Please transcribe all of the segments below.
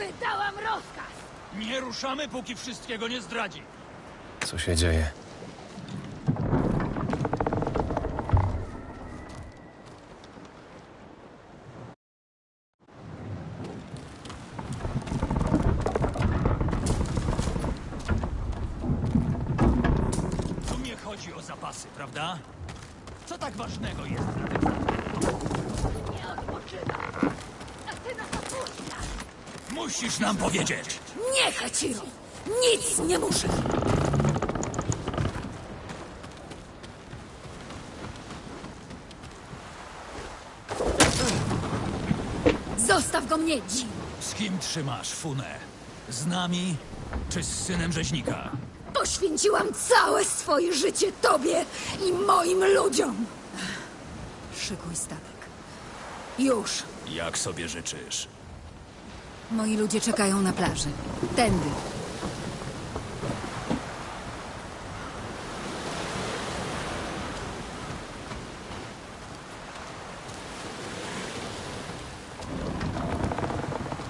Wydałam rozkaz! Nie ruszamy, póki wszystkiego nie zdradzi. Co się dzieje? Musisz nam powiedzieć! Nie, Hachiro! Nic nie muszę! Zostaw go mnie, Jin! Z kim trzymasz Funę? Z nami czy z synem rzeźnika? Poświęciłam całe swoje życie tobie i moim ludziom! Szykuj statek. Już. Jak sobie życzysz? Moi ludzie czekają na plaży. Tędy.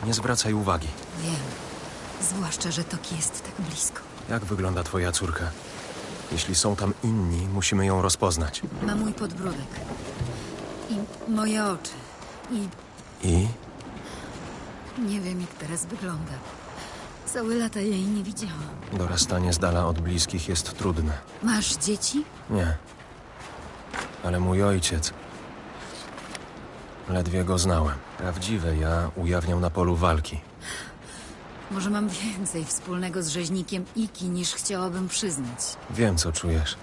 Nie zwracaj uwagi. Wiem. Zwłaszcza, że Toki jest tak blisko. Jak wygląda twoja córka? Jeśli są tam inni, musimy ją rozpoznać. Ma mój podbródek. I moje oczy. I I? Nie wiem, jak teraz wygląda. Całe lata jej nie widziałam. Dorastanie z dala od bliskich jest trudne. Masz dzieci? Nie. Ale mój ojciec. Ledwie go znałem. Prawdziwe ja ujawniał na polu walki. Może mam więcej wspólnego z rzeźnikiem Iki niż chciałabym przyznać. Wiem, co czujesz.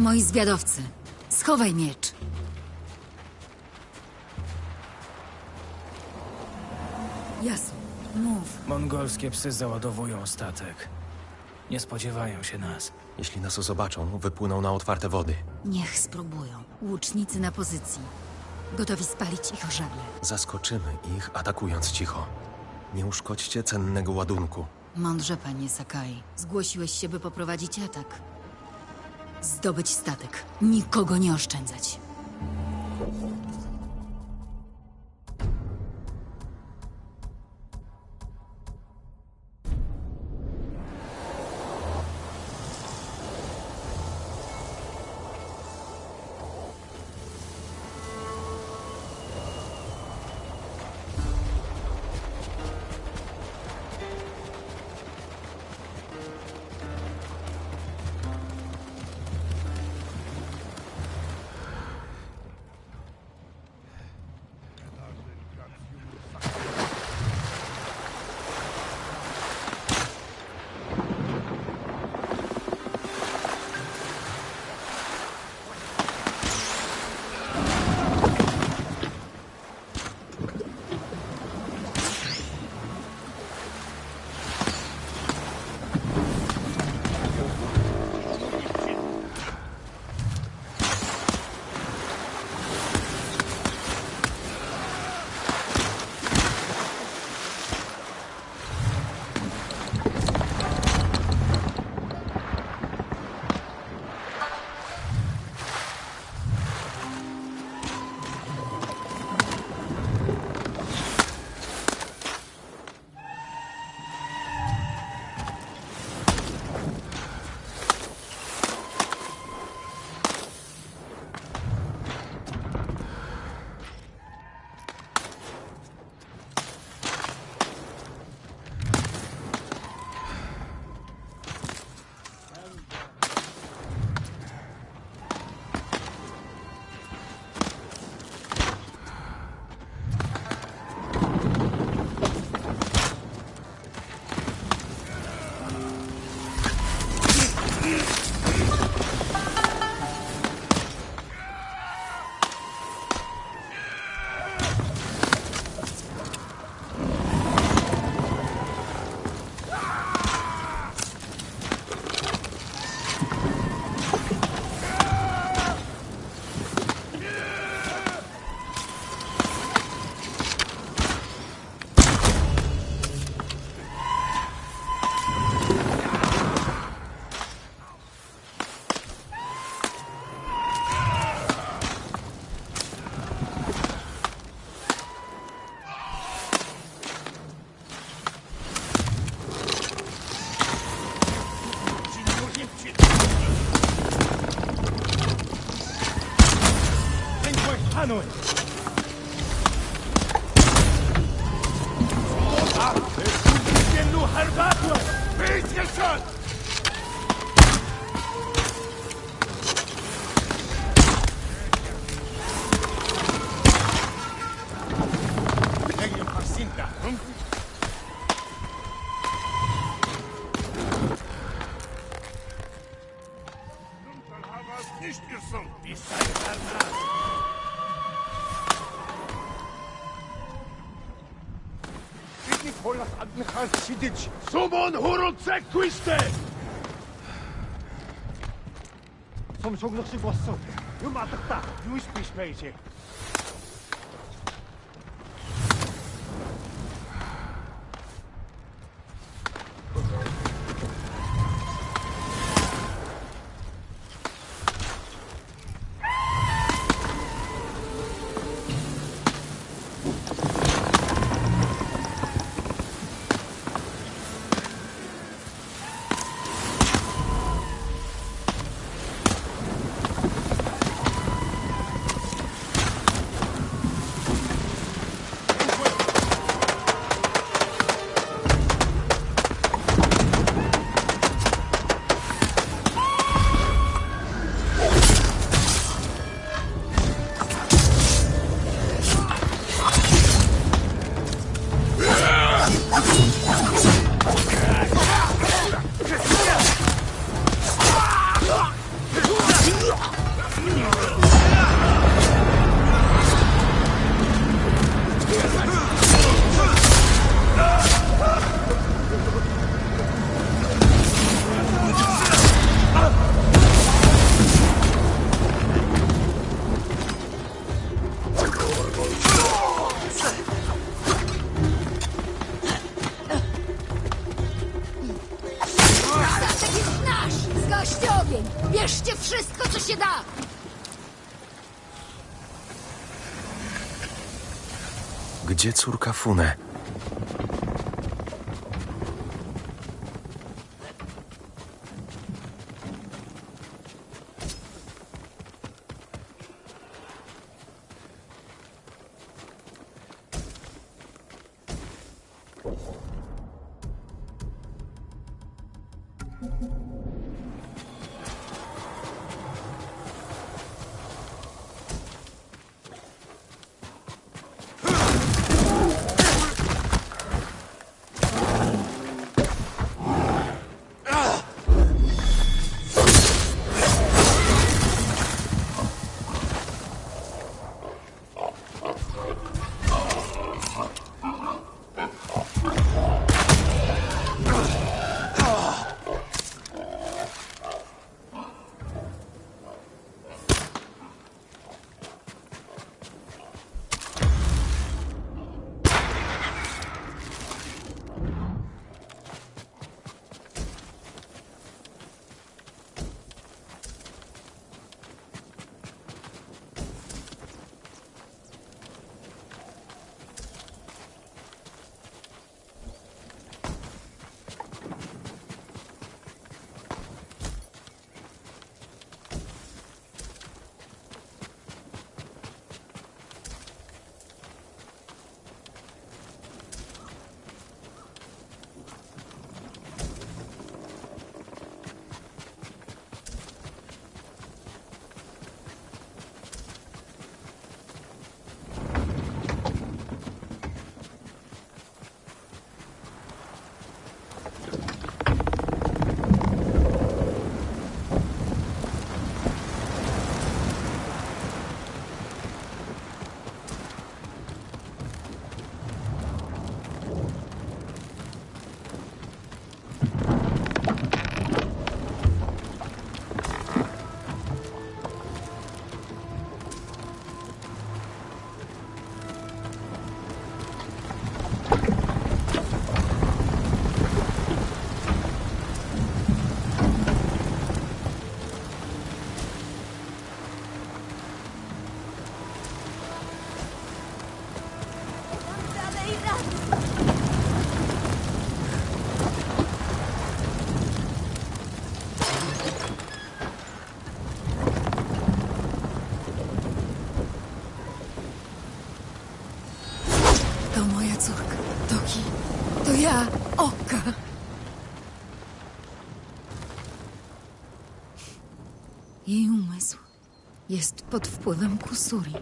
Moi zwiadowcy, schowaj miecz. Jasno, mów. Mongolskie psy załadowują statek. Nie spodziewają się nas. Jeśli nas zobaczą, wypłyną na otwarte wody. Niech spróbują. Łucznicy na pozycji. Gotowi spalić ich żagle. Zaskoczymy ich, atakując cicho. Nie uszkodźcie cennego ładunku. Mądrze, panie Sakai. Zgłosiłeś się, by poprowadzić atak. Zdobyć statek. Nikogo nie oszczędzać. Nunes. Nicht gesund, die Zeit. бидний хаан шидэж сумон хуруулцаг твштэй. Сум шуглах шиг болсон. Юм алга та. Юу ш биш байж. Gdzie córka Funę? Thank Oka. Jej umysł jest pod wpływem kusuri.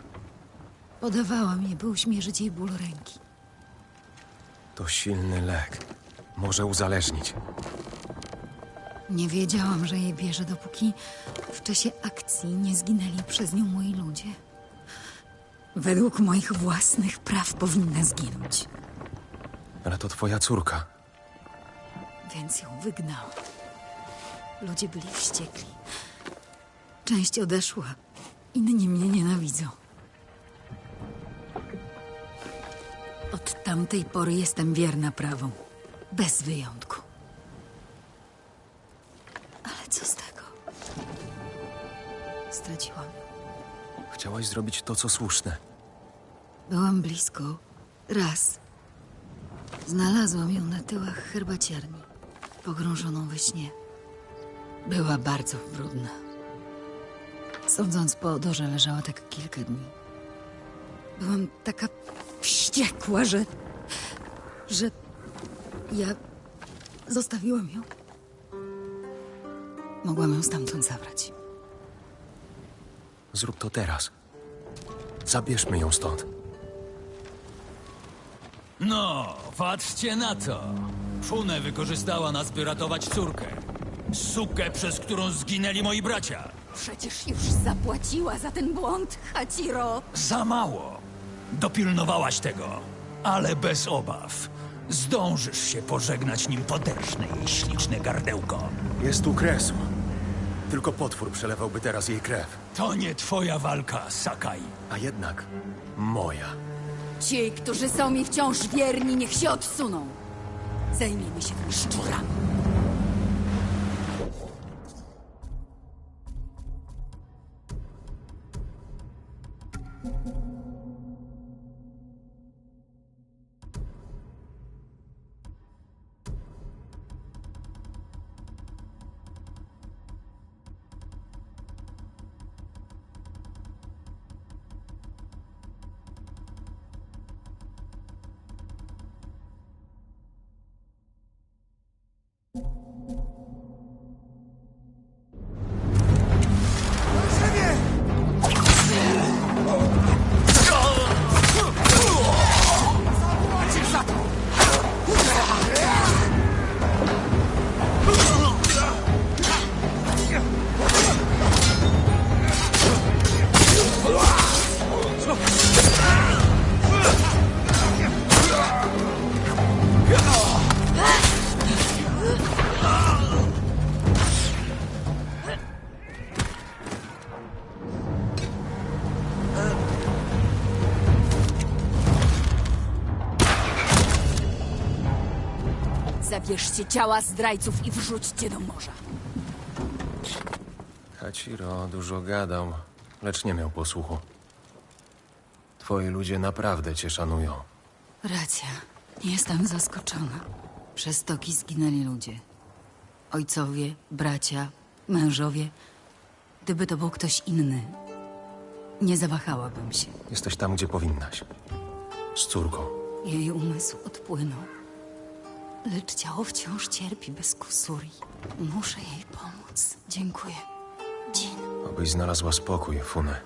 Podawała mnie, by uśmierzyć jej ból ręki. To silny lek. Może uzależnić. Nie wiedziałam, że jej bierze, dopóki w czasie akcji nie zginęli przez nią moi ludzie. Według moich własnych praw powinna zginąć, Ale to twoja córka. Więc ją wygnałam. Ludzie byli wściekli. Część odeszła, inni mnie nienawidzą. Od tamtej pory jestem wierna prawom, bez wyjątku. Ale co z tego? Straciłam. Chciałaś zrobić to, co słuszne. Byłam blisko. Raz. Znalazłam ją na tyłach herbaciarni, pogrążoną we śnie. Była bardzo brudna. Sądząc po odorze, leżała tak kilka dni. Byłam taka wściekła, że. że. ja. zostawiłam ją. Mogłam ją stamtąd zabrać. Zrób to teraz. Zabierzmy ją stąd. No, patrzcie na to. Fune wykorzystała nas, by ratować córkę. Sukę, przez którą zginęli moi bracia. Przecież już zapłaciła za ten błąd, Hachiro. Za mało. Dopilnowałaś tego, ale bez obaw. Zdążysz się pożegnać, nim poderżnę jej śliczne gardełko. Jest tu kresł. Tylko potwór przelewałby teraz jej krew. To nie twoja walka, Sakai. A jednak moja. Ci, którzy są mi wciąż wierni, niech się odsuną. Zajmiemy się tym szczurami. Zabierzcie ciała zdrajców i wrzućcie do morza. Hachiro dużo gadał, lecz nie miał posłuchu. Twoi ludzie naprawdę cię szanują. Racja. Jestem zaskoczona. Przez toki zginęli ludzie. Ojcowie, bracia, mężowie. Gdyby to był ktoś inny, nie zawahałabym się. Jesteś tam, gdzie powinnaś. Z córką. Jej umysł odpłynął. Lecz ciało wciąż cierpi bez kusuri. Muszę jej pomóc. Dziękuję. Jin. Obyś znalazła spokój, Fune.